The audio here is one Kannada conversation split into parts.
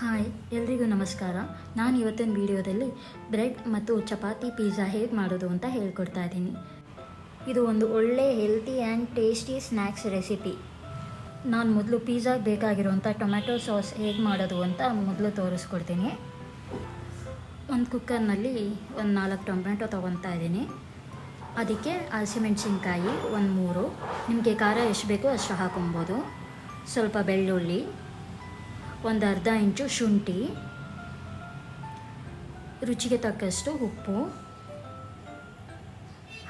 ಹಾಯ್, ಎಲ್ರಿಗೂ ನಮಸ್ಕಾರ. ನಾನು ಇವತ್ತಿನ ವಿಡಿಯೋದಲ್ಲಿ ಬ್ರೆಡ್ ಮತ್ತು ಚಪಾತಿ ಪಿಜ್ಜಾ ಹೇಗೆ ಮಾಡೋದು ಅಂತ ಹೇಳ್ಕೊಡ್ತಾ ಇದ್ದೀನಿ. ಇದು ಒಂದು ಒಳ್ಳೆ healthy and tasty snacks recipe ನಾನು ಮೊದಲು ಪಿಜ್ಜಾಗೆ ಬೇಕಾಗಿರುವಂಥ ಟೊಮ್ಯಾಟೊ ಸಾಸ್ ಹೇಗೆ ಮಾಡೋದು ಅಂತ ಮೊದಲು ತೋರಿಸ್ಕೊಡ್ತೀನಿ. ಒಂದು ಕುಕ್ಕರ್ನಲ್ಲಿ ಒಂದು ನಾಲ್ಕು ಟೊಮ್ಯಾಟೊ ತೊಗೊತಾ ಇದ್ದೀನಿ. ಅದಕ್ಕೆ ಹಸಿಮೆಣ್ಸಿನ್ಕಾಯಿ ಒಂದು ಮೂರು. ನಿಮಗೆ ಖಾರ ಎಷ್ಟು ಬೇಕೋ ಅಷ್ಟು ಹಾಕೊಬೋದು. ಸ್ವಲ್ಪ ಬೆಳ್ಳುಳ್ಳಿ, ಒಂದು ಅರ್ಧ ಇಂಚು ಶುಂಠಿ, ರುಚಿಗೆ ತಕ್ಕಷ್ಟು ಉಪ್ಪು,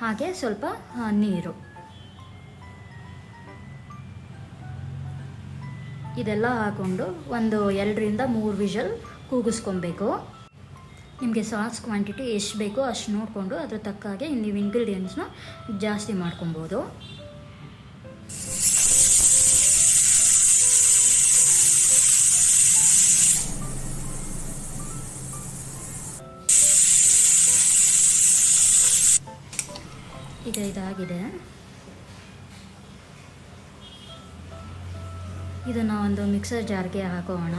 ಹಾಗೆ ಸ್ವಲ್ಪ ನೀರು. ಇದೆಲ್ಲ ಹಾಕ್ಕೊಂಡು ಒಂದು ಎರಡರಿಂದ ಮೂರು ವಿಷಲ್ ಕೂಗಿಸ್ಕೊಬೇಕು. ನಿಮಗೆ ಸಾಸ್ ಕ್ವಾಂಟಿಟಿ ಎಷ್ಟು ಬೇಕೋ ಅಷ್ಟು ನೋಡಿಕೊಂಡು ಅದ್ರ ತಕ್ಕ ಹಾಗೆ ನೀವು ಇಂಗ್ರೀಡಿಯೆಂಟ್ಸ್ನ ಜಾಸ್ತಿ ಮಾಡ್ಕೊಬೋದು. ಈಗ ಇದಾಗಿದೆ. ಇದನ್ನು ಒಂದು ಮಿಕ್ಸರ್ ಜಾರ್ಗೆ ಹಾಕೋಣ.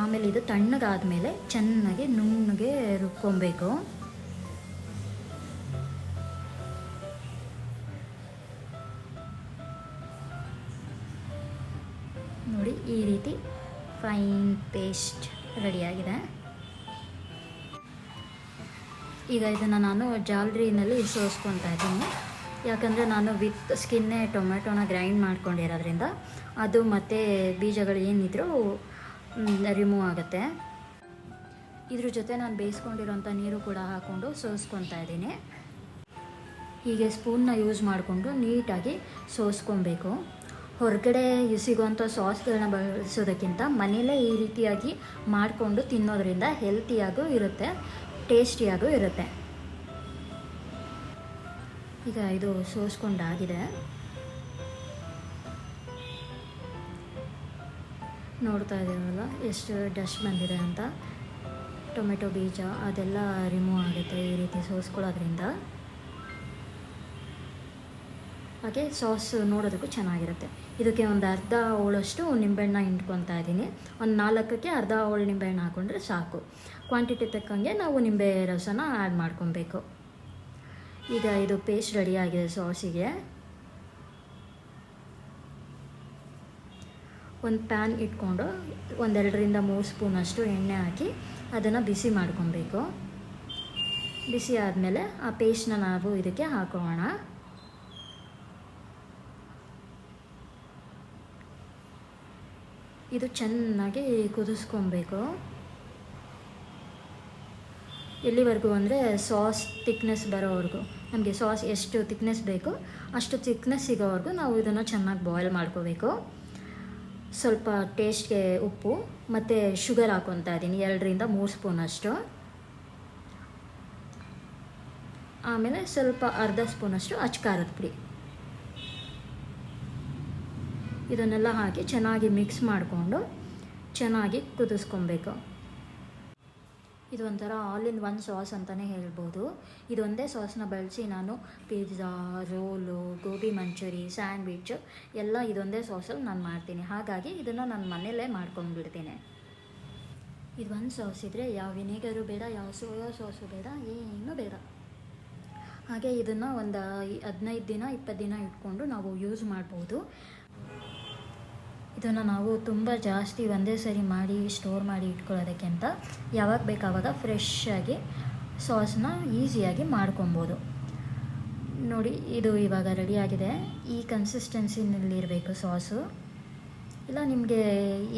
ಆಮೇಲೆ ಇದು ತಣ್ಣಗಾದ್ಮೇಲೆ ಚೆನ್ನಾಗಿ ನುಣ್ಣಗೆ ರುಬ್ಕೊಬೇಕು. ನೋಡಿ ಈ ರೀತಿ ಫೈನ್ ಪೇಸ್ಟ್ ರೆಡಿಯಾಗಿದೆ. ಈಗ ಇದನ್ನು ನಾನು ಜಾಲ್ರಿನಲ್ಲಿ ಸೋಸ್ಕೊತಾ ಇದ್ದೀನಿ. ಯಾಕಂದರೆ ನಾನು ವಿತ್ ಸ್ಕಿನ್ನೇ ಟೊಮೆಟೊನ ಗ್ರೈಂಡ್ ಮಾಡ್ಕೊಂಡಿರೋದ್ರಿಂದ ಅದು ಮತ್ತು ಬೀಜಗಳು ಏನಿದ್ರೂ ರಿಮೂವ್ ಆಗುತ್ತೆ. ಇದ್ರ ಜೊತೆ ನಾನು ಬೇಯಿಸ್ಕೊಂಡಿರೋಂಥ ನೀರು ಕೂಡ ಹಾಕ್ಕೊಂಡು ಸೋಸ್ಕೊತಾ ಇದ್ದೀನಿ. ಹೀಗೆ ಸ್ಪೂನ್ನ ಯೂಸ್ ಮಾಡಿಕೊಂಡು ನೀಟಾಗಿ ಸೋಸ್ಕೊಬೇಕು ಹೊರಗಡೆ ಸಿಗುವಂಥ ಸಾಸ್ಗಳನ್ನ ಬಳಸೋದಕ್ಕಿಂತ ಮನೇಲೇ ಈ ರೀತಿಯಾಗಿ ಮಾಡಿಕೊಂಡು ತಿನ್ನೋದ್ರಿಂದ ಹೆಲ್ತಿಯಾಗೂ ಇರುತ್ತೆ. ಟೇಸ್ಟಿಯಾಗೂ ಇರುತ್ತೆ. ಈಗ ಇದು ಸೋಸ್ಕೊಂಡಾಗಿದೆ. ನೋಡ್ತಾ ಇದ್ದೀವಲ್ಲ ಎಷ್ಟು ಡಸ್ಟ್ ಬಂದಿದೆ ಅಂತ. ಟೊಮೆಟೊ ಬೀಜ, ಅದೆಲ್ಲ ರಿಮೂವ್ ಆಗುತ್ತೆ ಈ ರೀತಿ ಸೋಸ್ಕೊಳ್ಳೋದ್ರಿಂದ. ಹಾಗೆ ಸಾಸ್ ನೋಡೋದಕ್ಕೂ ಚೆನ್ನಾಗಿರುತ್ತೆ. ಇದಕ್ಕೆ ಒಂದು ಅರ್ಧ ಹೋಳಷ್ಟು ನಿಂಬೆಹಣ್ಣ ಹಿಂಡ್ಕೊತಾ ಇದ್ದೀನಿ. ಒಂದು ನಾಲ್ಕಕ್ಕೆ ಅರ್ಧ ಹೋಳು ನಿಂಬೆಹಣ್ಣು ಹಾಕ್ಕೊಂಡ್ರೆ ಸಾಕು. ಕ್ವಾಂಟಿಟಿ ತಕ್ಕಂಗೆ ನಾವು ನಿಂಬೆ ರಸನ ಆ್ಯಡ್ ಮಾಡ್ಕೊಬೇಕು. ಈಗ ಇದು ಪೇಸ್ಟ್ ರೆಡಿ ಆಗಿದೆ ಸಾಸಿಗೆ. ಒಂದು ಪ್ಯಾನ್ ಇಟ್ಕೊಂಡು ಒಂದೆರಡರಿಂದ ಮೂರು ಸ್ಪೂನಷ್ಟು ಎಣ್ಣೆ ಹಾಕಿ ಅದನ್ನು ಬಿಸಿ ಮಾಡ್ಕೊಬೇಕು. ಬಿಸಿ ಆದಮೇಲೆ ಆ ಪೇಸ್ಟ್ನ ನಾವು ಇದಕ್ಕೆ ಹಾಕೋಣ. ಇದು ಚೆನ್ನಾಗಿ ಕುದಿಸ್ಕೊಬೇಕು. ಎಲ್ಲಿವರೆಗೂ ಅಂದರೆ ಸಾಸ್ ತಿಕ್ನೆಸ್ ಬರೋವರೆಗೂ. ನಮಗೆ ಸಾಸ್ ಎಷ್ಟು ತಿಕ್ನೆಸ್ ಬೇಕು ಅಷ್ಟು ತಿಕ್ನೆಸ್ ಸಿಗೋವರೆಗೂ ನಾವು ಇದನ್ನು ಚೆನ್ನಾಗಿ ಬಾಯ್ಲ್ ಮಾಡ್ಕೋಬೇಕು. ಸ್ವಲ್ಪ ಟೇಸ್ಟ್ಗೆ ಉಪ್ಪು ಮತ್ತು ಶುಗರ್ ಹಾಕೊತಾ ಇದ್ದೀನಿ, ಎರಡರಿಂದ ಮೂರು ಸ್ಪೂನ್ ಅಷ್ಟು. ಆಮೇಲೆ ಸ್ವಲ್ಪ ಅರ್ಧ ಸ್ಪೂನಷ್ಟು ಅಚ್ಕಾರದ ಪುಡಿ. ಇದನ್ನೆಲ್ಲ ಹಾಕಿ ಚೆನ್ನಾಗಿ ಮಿಕ್ಸ್ ಮಾಡಿಕೊಂಡು ಚೆನ್ನಾಗಿ ಕುದಿಸ್ಕೊಬೇಕು. ಇದು ಒಂಥರ ಆಲ್ ಇನ್ ಒನ್ ಸಾಸ್ ಅಂತಲೇ ಹೇಳ್ಬೋದು. ಇದೊಂದೇ ಸಾಸ್ನ ಬಳಸಿ ನಾನು pizza roll gobi manchurian sandwich ಎಲ್ಲ ಇದೊಂದೇ ಸಾಸಲ್ಲಿ ನಾನು ಮಾಡ್ತೀನಿ. ಹಾಗಾಗಿ ಇದನ್ನು ನಾನು ಮನೆಯಲ್ಲೇ ಮಾಡ್ಕೊಂಡ್ಬಿಡ್ತೀನಿ. ಇದು ಒಂದು ಸಾಸ್ ಇದ್ದರೆ ಯಾವ ವಿನೆಗರು ಬೇಡ, ಯಾವ ಸೋಯಾ ಸಾಸು ಬೇಡ, ಏನೂ ಬೇಡ. ಹಾಗೆ ಇದನ್ನು ಒಂದು ಹದಿನೈದು ದಿನ, ಇಪ್ಪತ್ತು ದಿನ ಇಟ್ಕೊಂಡು ನಾವು ಯೂಸ್ ಮಾಡ್ಬೋದು. ಇದನ್ನು ನಾವು ತುಂಬ ಜಾಸ್ತಿ ಒಂದೇ ಸರಿ ಮಾಡಿ ಸ್ಟೋರ್ ಮಾಡಿ ಇಟ್ಕೊಳ್ಳೋದಕ್ಕಿಂತ ಯಾವಾಗ ಬೇಕಾವಾಗ ಫ್ರೆಶ್ ಆಗಿ ಸಾಸ್ನ ಈಸಿಯಾಗಿ ಮಾಡ್ಕೊಬೋದು. ನೋಡಿ, ಇದು ಇವಾಗ ರೆಡಿಯಾಗಿದೆ ಈ ಕನ್ಸಿಸ್ಟೆನ್ಸಿನಲ್ಲಿರಬೇಕು ಸಾಸು ಇಲ್ಲ, ನಿಮಗೆ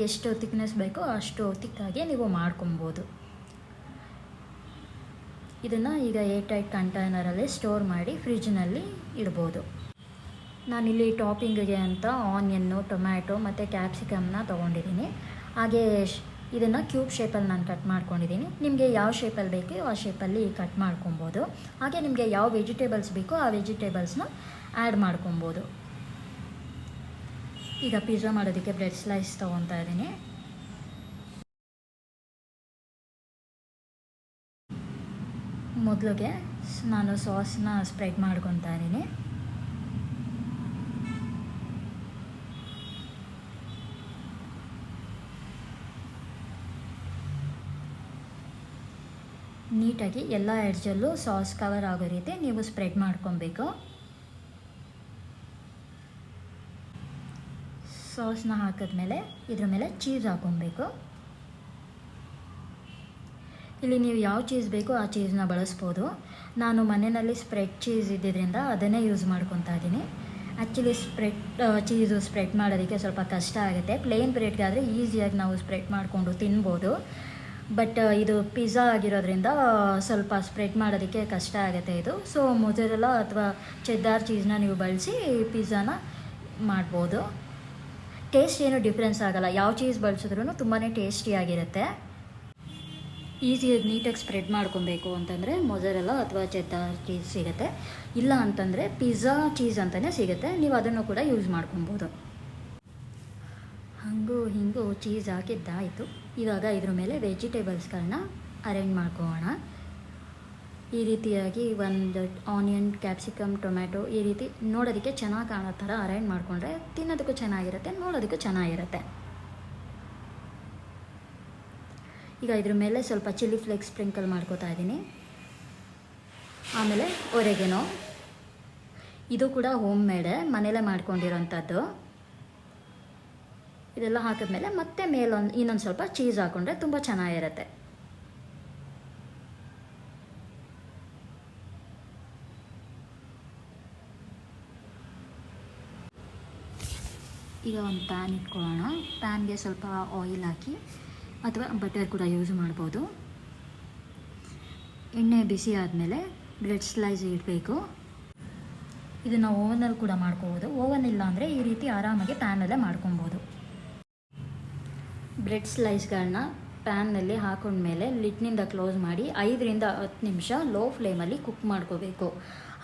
ಎಷ್ಟು ತಿಕ್ನೆಸ್ ಬೇಕೋ ಅಷ್ಟು ತಿಕ್ಕಾಗಿ ನೀವು ಮಾಡ್ಕೊಬೋದು. ಇದನ್ನು ಈಗ ಏರ್ ಟೈಟ್ ಕಂಟೈನರಲ್ಲಿ ಸ್ಟೋರ್ ಮಾಡಿ ಫ್ರಿಜ್ನಲ್ಲಿ ಇಡ್ಬೋದು. ನಾನಿಲ್ಲಿ ಟಾಪಿಂಗಿಗೆ ಅಂತ ಆನಿಯನ್ನು, ಟೊಮ್ಯಾಟೊ ಮತ್ತು ಕ್ಯಾಪ್ಸಿಕಮ್ನ ತೊಗೊಂಡಿದ್ದೀನಿ. ಹಾಗೆ ಇದನ್ನು ಕ್ಯೂಬ್ ಶೇಪಲ್ಲಿ ನಾನು ಕಟ್ ಮಾಡ್ಕೊಂಡಿದ್ದೀನಿ. ನಿಮಗೆ ಯಾವ ಶೇಪಲ್ಲಿ ಬೇಕೋ ಆ ಶೇಪಲ್ಲಿ ಕಟ್ ಮಾಡ್ಕೊಬೋದು. ಹಾಗೆ ನಿಮಗೆ ಯಾವ ವೆಜಿಟೇಬಲ್ಸ್ ಬೇಕೋ ಆ ವೆಜಿಟೇಬಲ್ಸ್ನ ಆ್ಯಡ್ ಮಾಡ್ಕೊಬೋದು. ಈಗ ಪಿಜ್ಜಾ ಮಾಡೋದಕ್ಕೆ ಬ್ರೆಡ್ ಸ್ಲೈಸ್ ತೊಗೊತಾ ಇದ್ದೀನಿ. ಮೊದಲಿಗೆ ನಾನು ಸಾಸ್ನ ಸ್ಪ್ರೆಡ್ ಮಾಡ್ಕೊತಾ ಇದ್ದೀನಿ. ನೀಟಾಗಿ ಎಲ್ಲ ಎಡ್ಜಲ್ಲೂ ಸಾಸ್ ಕವರ್ ಆಗೋ ರೀತಿ ನೀವು ಸ್ಪ್ರೆಡ್ ಮಾಡ್ಕೊಬೇಕು. ಸಾಸ್ನ ಹಾಕಿದ್ಮೇಲೆ ಇದ್ರ ಮೇಲೆ ಚೀಸ್ ಹಾಕೊಬೇಕು. ಇಲ್ಲಿ ನೀವು ಯಾವ ಚೀಸ್ ಬೇಕೋ ಆ ಚೀಸ್ನ ಬಳಸ್ಬೋದು. ನಾನು ಮನೆಯಲ್ಲಿ ಸ್ಪ್ರೆಡ್ ಚೀಸ್ ಇದ್ದಿದ್ದರಿಂದ ಅದನ್ನೇ ಯೂಸ್ ಮಾಡ್ಕೊತಾ ಇದ್ದೀನಿ. ಆ್ಯಕ್ಚುಲಿ ಸ್ಪ್ರೆಡ್ ಚೀಸು ಸ್ಪ್ರೆಡ್ ಮಾಡೋದಕ್ಕೆ ಸ್ವಲ್ಪ ಕಷ್ಟ ಆಗುತ್ತೆ. ಪ್ಲೇನ್ ಬ್ರೆಡ್ಗಾದರೆ ಈಸಿಯಾಗಿ ನಾವು ಸ್ಪ್ರೆಡ್ ಮಾಡಿಕೊಂಡು ತಿನ್ಬೋದು. ಬಟ್ ಇದು ಪಿಜ್ಜಾ ಆಗಿರೋದ್ರಿಂದ ಸ್ವಲ್ಪ ಸ್ಪ್ರೆಡ್ ಮಾಡೋದಕ್ಕೆ ಕಷ್ಟ ಆಗುತ್ತೆ ಇದು. ಸೊ ಮೊಜರೆಲ್ಲ ಅಥವಾ ಚೆದ್ದಾರ್ ಚೀಸ್ನ ನೀವು ಬಳಸಿ ಪಿಜ್ಜಾನ ಮಾಡ್ಬೋದು. ಟೇಸ್ಟ್ ಏನು ಡಿಫ್ರೆನ್ಸ್ ಆಗಲ್ಲ. ಯಾವ ಚೀಸ್ ಬಳಸಿದ್ರೂ ತುಂಬಾ ಟೇಸ್ಟಿಯಾಗಿರುತ್ತೆ ಈಸಿಯಾಗಿ ನೀಟಾಗಿ ಸ್ಪ್ರೆಡ್ ಮಾಡ್ಕೊಬೇಕು ಅಂತಂದರೆ ಮೊಜರೆಲ್ಲ ಅಥವಾ ಚೆದ್ದಾರ್ ಚೀಸ್ ಸಿಗುತ್ತೆ. ಇಲ್ಲ ಅಂತಂದರೆ ಪಿಜ್ಜಾ ಚೀಸ್ ಅಂತಲೇ ಸಿಗುತ್ತೆ. ನೀವು ಅದನ್ನು ಕೂಡ ಯೂಸ್ ಮಾಡ್ಕೊಬೋದು. ಹಾಗೂ ಹಿಂಗೂ ಚೀಸ್ ಹಾಕಿದ್ದಾಯಿತು. ಇವಾಗ ಇದ್ರ ಮೇಲೆ ವೆಜಿಟೇಬಲ್ಸ್ಗಳನ್ನ ಅರೇಂಜ್ ಮಾಡ್ಕೊಳ್ಳೋಣ ಈ ರೀತಿಯಾಗಿ ಒಂದು ಆನಿಯನ್ ಕ್ಯಾಪ್ಸಿಕಮ್ ಟೊಮ್ಯಾಟೊ ಈ ರೀತಿ ನೋಡೋದಕ್ಕೆ ಚೆನ್ನಾಗಿ ಕಾಣೋ ಥರ ಅರೇಂಜ್ ಮಾಡಿಕೊಂಡ್ರೆ ತಿನ್ನೋದಕ್ಕೂ ಚೆನ್ನಾಗಿರುತ್ತೆ, ನೋಡೋದಕ್ಕೂ ಚೆನ್ನಾಗಿರುತ್ತೆ. ಈಗ ಇದ್ರ ಮೇಲೆ ಸ್ವಲ್ಪ ಚಿಲ್ಲಿ ಫ್ಲೇಕ್ಸ್ ಸ್ಪ್ರಿಂಕಲ್ ಮಾಡ್ಕೋತಾ ಇದ್ದೀನಿ. ಆಮೇಲೆ ಒರೆಗೆನೋ ಇದು ಕೂಡ ಹೋಮ್ ಮೇಡ್ ಮನೇಲೇ ಮಾಡ್ಕೊಂಡಿರೋಂಥದ್ದು. ಇದೆಲ್ಲ ಹಾಕಿದ್ಮೇಲೆ ಮತ್ತೆ ಮೇಲೊಂದು, ಇನ್ನೊಂದು ಸ್ವಲ್ಪ ಚೀಸ್ ಹಾಕೊಂಡ್ರೆ ತುಂಬ ಚೆನ್ನಾಗಿರುತ್ತೆ. ಈಗ ಒಂದು ಪ್ಯಾನ್ ಇಟ್ಕೊಳ್ಳೋಣ. ಪ್ಯಾನ್ಗೆ ಸ್ವಲ್ಪ ಆಯಿಲ್ ಹಾಕಿ, ಅಥವಾ ಬಟರ್ ಕೂಡ ಯೂಸ್ ಮಾಡ್ಬೋದು. ಎಣ್ಣೆ ಬಿಸಿ ಆದಮೇಲೆ ಬ್ರೆಡ್ ಸ್ಲೈಸ್ ಇಡಬೇಕು. ಇದನ್ನು ಓವನಲ್ಲಿ ಕೂಡ ಮಾಡ್ಕೋಬೋದು. ಓವನ್ ಇಲ್ಲ ಅಂದರೆ ಈ ರೀತಿ ಆರಾಮಾಗಿ ಪ್ಯಾನಲ್ಲೇ ಮಾಡ್ಕೊಬೋದು. ಬ್ರೆಡ್ ಸ್ಲೈಸ್ಗಳನ್ನ ಪ್ಯಾನ್ನಲ್ಲಿ ಹಾಕೊಂಡ್ಮೇಲೆ ಲಿಡ್ನಿಂದ ಕ್ಲೋಸ್ ಮಾಡಿ ಐದರಿಂದ ಹತ್ತು ನಿಮಿಷ ಲೋ ಫ್ಲೇಮಲ್ಲಿ ಕುಕ್ ಮಾಡ್ಕೋಬೇಕು.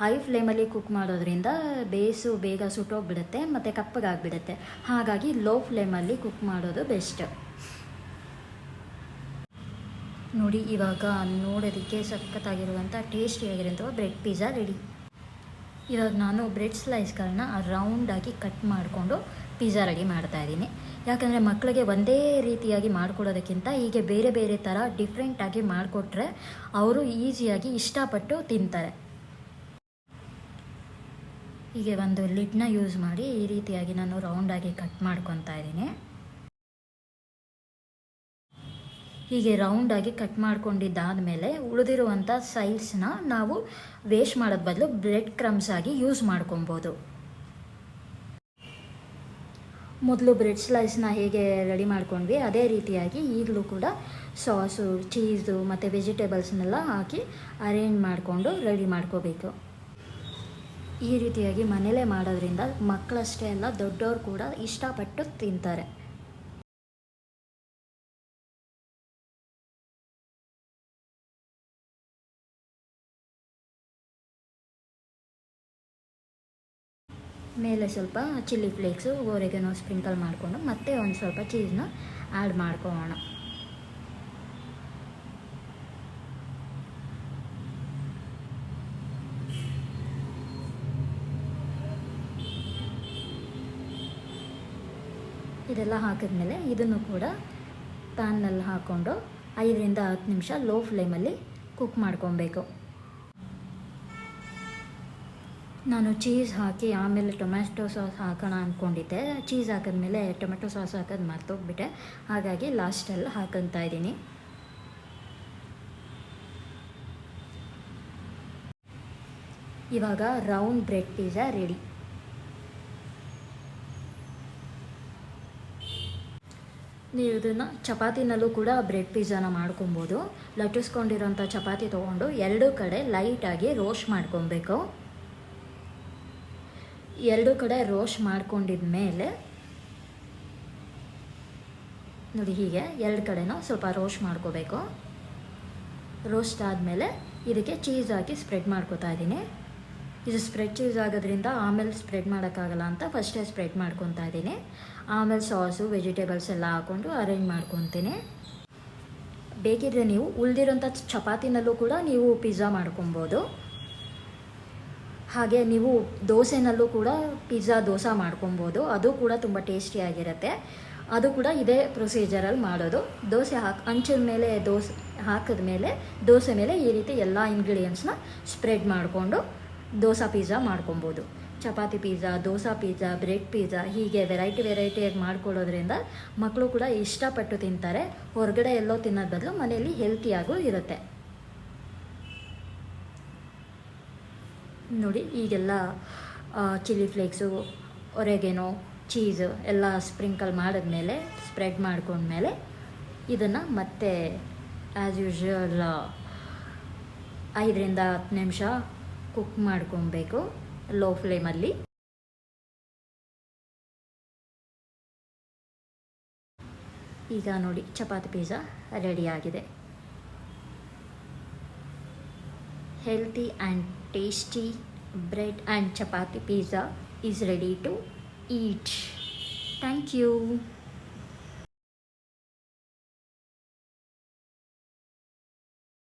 ಹೈ ಫ್ಲೇಮಲ್ಲಿ ಕುಕ್ ಮಾಡೋದ್ರಿಂದ ಬೇಸು ಬೇಗ ಸುಟ್ಟೋಗ್ಬಿಡುತ್ತೆ ಮತ್ತು ಕಪ್ಪಗಾಗ್ಬಿಡುತ್ತೆ. ಹಾಗಾಗಿ ಲೋ ಫ್ಲೇಮಲ್ಲಿ ಕುಕ್ ಮಾಡೋದು ಬೆಸ್ಟ್. ನೋಡಿ ಇವಾಗ ನೋಡೋದಕ್ಕೆ ಸಖತ್ತಾಗಿರುವಂಥ ಟೇಸ್ಟಿಯಾಗಿರುವಂಥ ಬ್ರೆಡ್ ಪಿಜ್ಜಾ ರೆಡಿ. ಇವಾಗ ನಾನು ಬ್ರೆಡ್ ಸ್ಲೈಸ್ಗಳನ್ನ ರೌಂಡಾಗಿ ಕಟ್ ಮಾಡಿಕೊಂಡು ಪಿಜ್ಜಾ ರೆಡಿ ಮಾಡ್ತಾ ಇದ್ದೀನಿ. ಯಾಕಂದರೆ ಮಕ್ಕಳಿಗೆ ಒಂದೇ ರೀತಿಯಾಗಿ ಮಾಡಿಕೊಡೋದಕ್ಕಿಂತ ಹೀಗೆ ಬೇರೆ ಬೇರೆ ಥರ ಡಿಫ್ರೆಂಟಾಗಿ ಮಾಡಿಕೊಟ್ರೆ ಅವರು ಈಸಿಯಾಗಿ ಇಷ್ಟಪಟ್ಟು ತಿಂತಾರೆ. ಹೀಗೆ ಒಂದು ಲಿಡ್ನ ಯೂಸ್ ಮಾಡಿ ಈ ರೀತಿಯಾಗಿ ನಾನು ರೌಂಡಾಗಿ ಕಟ್ ಮಾಡ್ಕೊತಾ ಇದ್ದೀನಿ. ಹೀಗೆ ರೌಂಡಾಗಿ ಕಟ್ ಮಾಡ್ಕೊಂಡಿದ್ದಾದಮೇಲೆ ಉಳಿದಿರುವಂಥ ಸೈಡ್ಸ್ನ ನಾವು ವೇಸ್ಟ್ ಮಾಡೋದ್ ಬದಲು ಬ್ರೆಡ್ ಕ್ರಮ್ಸ್ ಆಗಿ ಯೂಸ್ ಮಾಡ್ಕೊಬೋದು. ಮೊದಲು ಬ್ರೆಡ್ ಸ್ಲೈಸ್ನ ಹೇಗೆ ರೆಡಿ ಮಾಡ್ಕೊಂಡ್ವಿ, ಅದೇ ರೀತಿಯಾಗಿ ಈಗಲೂ ಕೂಡ ಸಾಸು ಚೀಸು ಮತ್ತು ವೆಜಿಟೇಬಲ್ಸ್ನೆಲ್ಲ ಹಾಕಿ ಅರೇಂಜ್ ಮಾಡಿಕೊಂಡು ರೆಡಿ ಮಾಡ್ಕೋಬೇಕು. ಈ ರೀತಿಯಾಗಿ ಮನೇಲೇ ಮಾಡೋದ್ರಿಂದ ಮಕ್ಕಳಷ್ಟೇ ಅಲ್ಲ, ದೊಡ್ಡವರು ಕೂಡ ಇಷ್ಟಪಟ್ಟು ತಿಂತಾರೆ. ಮೇಲೆ ಸ್ವಲ್ಪ ಚಿಲ್ಲಿ ಫ್ಲೇಕ್ಸು ಓರೆಗೆನೋ ಸ್ಪ್ರಿಂಕಲ್ ಮಾಡಿಕೊಂಡು ಮತ್ತೆ ಒಂದು ಸ್ವಲ್ಪ ಚೀಸ್ನ ಆ್ಯಡ್ ಮಾಡ್ಕೋಣ ಇದೆಲ್ಲ ಹಾಕಿದ್ಮೇಲೆ ಇದನ್ನು ಕೂಡ ಪ್ಯಾನ್ನಲ್ಲಿ ಹಾಕ್ಕೊಂಡು ಐದರಿಂದ ಹತ್ತು ನಿಮಿಷ ಲೋ ಫ್ಲೇಮಲ್ಲಿ ಕುಕ್ ಮಾಡ್ಕೊಬೇಕು ನಾನು ಚೀಸ್ ಹಾಕಿ ಆಮೇಲೆ ಟೊಮ್ಯಾಟೊ ಸಾಸ್ ಹಾಕೋಣ ಅಂದ್ಕೊಂಡಿದ್ದೆ ಚೀಸ್ ಹಾಕಿದ್ಮೇಲೆ ಟೊಮೆಟೊ ಸಾಸ್ ಹಾಕೋದು ಮರ್ತೋಗ್ಬಿಟ್ಟೆ. ಹಾಗಾಗಿ ಲಾಸ್ಟಲ್ಲಿ ಹಾಕೊತಾ ಇದ್ದೀನಿ. ಇವಾಗ ರೌಂಡ್ ಬ್ರೆಡ್ ಪಿಜ್ಜಾ ರೆಡಿ. ನೀವು ಇದನ್ನು ಚಪಾತಿನಲ್ಲೂ ಕೂಡ ಬ್ರೆಡ್ ಪಿಜ್ಜಾನ ಮಾಡ್ಕೊಬೋದು. ಲಟ್ಟಿಸ್ಕೊಂಡಿರೋಂಥ ಚಪಾತಿ ತೊಗೊಂಡು ಎರಡೂ ಕಡೆ ಲೈಟಾಗಿ ರೋಸ್ಟ್ ಮಾಡ್ಕೊಬೇಕು. ಎರಡು ಕಡೆ ರೋಸ್ಟ್ ಮಾಡ್ಕೊಂಡಿದ ಮೇಲೆ, ನೋಡಿ ಹೀಗೆ, ಎರಡು ಕಡೆನೂ ಸ್ವಲ್ಪ ರೋಸ್ಟ್ ಮಾಡ್ಕೋಬೇಕು. ರೋಸ್ಟ್ ಆದಮೇಲೆ ಇದಕ್ಕೆ ಚೀಸ್ ಹಾಕಿ ಸ್ಪ್ರೆಡ್ ಮಾಡ್ಕೋತಾ ಇದ್ದೀನಿ. ಇದು ಸ್ಪ್ರೆಡ್ ಚೀಸ್ ಆಗೋದ್ರಿಂದ ಆಮೇಲೆ ಸ್ಪ್ರೆಡ್ ಮಾಡೋಕ್ಕಾಗಲ್ಲ ಅಂತ ಫಸ್ಟೇ ಸ್ಪ್ರೆಡ್ ಮಾಡ್ಕೊತಾ ಇದ್ದೀನಿ. ಆಮೇಲೆ ಸಾಸು, ವೆಜಿಟೇಬಲ್ಸ್ ಎಲ್ಲ ಹಾಕ್ಕೊಂಡು ಅರೇಂಜ್ ಮಾಡ್ಕೊತೀನಿ. ಬೇಕಿದ್ರೆ ನೀವು ಉಳಿದಿರೋಂಥ ಚಪಾತಿನಲ್ಲೂ ಕೂಡ ನೀವು ಪಿಜ್ಜಾ ಮಾಡ್ಕೊಬೋದು. ಹಾಗೆ ನೀವು ದೋಸೆನಲ್ಲೂ ಕೂಡ ಪಿಜ್ಜಾ ದೋಸೆ ಮಾಡ್ಕೊಬೋದು. ಅದು ಕೂಡ ತುಂಬ ಟೇಸ್ಟಿಯಾಗಿರುತ್ತೆ ಅದು ಕೂಡ ಇದೇ ಪ್ರೊಸೀಜರಲ್ಲಿ ಮಾಡೋದು. ದೋಸೆ ಹಾಕಿ ಹಂಚಿದ ಮೇಲೆ ದೋಸೆ ಹಾಕಿದ ಮೇಲೆ ದೋಸೆ ಮೇಲೆ ಈ ರೀತಿ ಎಲ್ಲ ಇಂಗ್ರೀಡಿಯೆಂಟ್ಸ್ನ ಸ್ಪ್ರೆಡ್ ಮಾಡಿಕೊಂಡು ದೋಸೆ ಪಿಜ್ಜಾ ಮಾಡ್ಕೊಬೋದು. Chapati pizza dosa pizza bread pizza ಹೀಗೆ ವೆರೈಟಿ ವೆರೈಟಿಯಾಗಿ ಮಾಡ್ಕೊಳ್ಳೋದ್ರಿಂದ ಮಕ್ಕಳು ಕೂಡ ಇಷ್ಟಪಟ್ಟು ತಿಂತಾರೆ. ಹೊರಗಡೆ ಎಲ್ಲೋ ತಿನ್ನೋದ್ ಬದಲು ಮನೆಯಲ್ಲಿ ಹೆಲ್ತಿಯಾಗೂ ಇರುತ್ತೆ. ನೋಡಿ, ಈಗೆಲ್ಲ ಚಿಲ್ಲಿ ಫ್ಲೇಕ್ಸು ಹೊರಗೇನು ಚೀಸು ಎಲ್ಲ ಸ್ಪ್ರಿಂಕಲ್ ಮಾಡಿದ್ಮೇಲೆ ಸ್ಪ್ರೆಡ್ ಮಾಡ್ಕೊಂಡ್ಮೇಲೆ ಇದನ್ನು ಮತ್ತೆ ಆ್ಯಸ್ ಯೂಶ್ವಲ್ ಐದರಿಂದ ಹತ್ತು ನಿಮಿಷ ಕುಕ್ ಮಾಡ್ಕೊಬೇಕು ಲೋ ಫ್ಲೇಮಲ್ಲಿ ಈಗ ನೋಡಿ, ಚಪಾತಿ ಪಿಜ್ಜಾ ರೆಡಿಯಾಗಿದೆ healthy and tasty bread and chapati pizza is ready to eat. Thank you.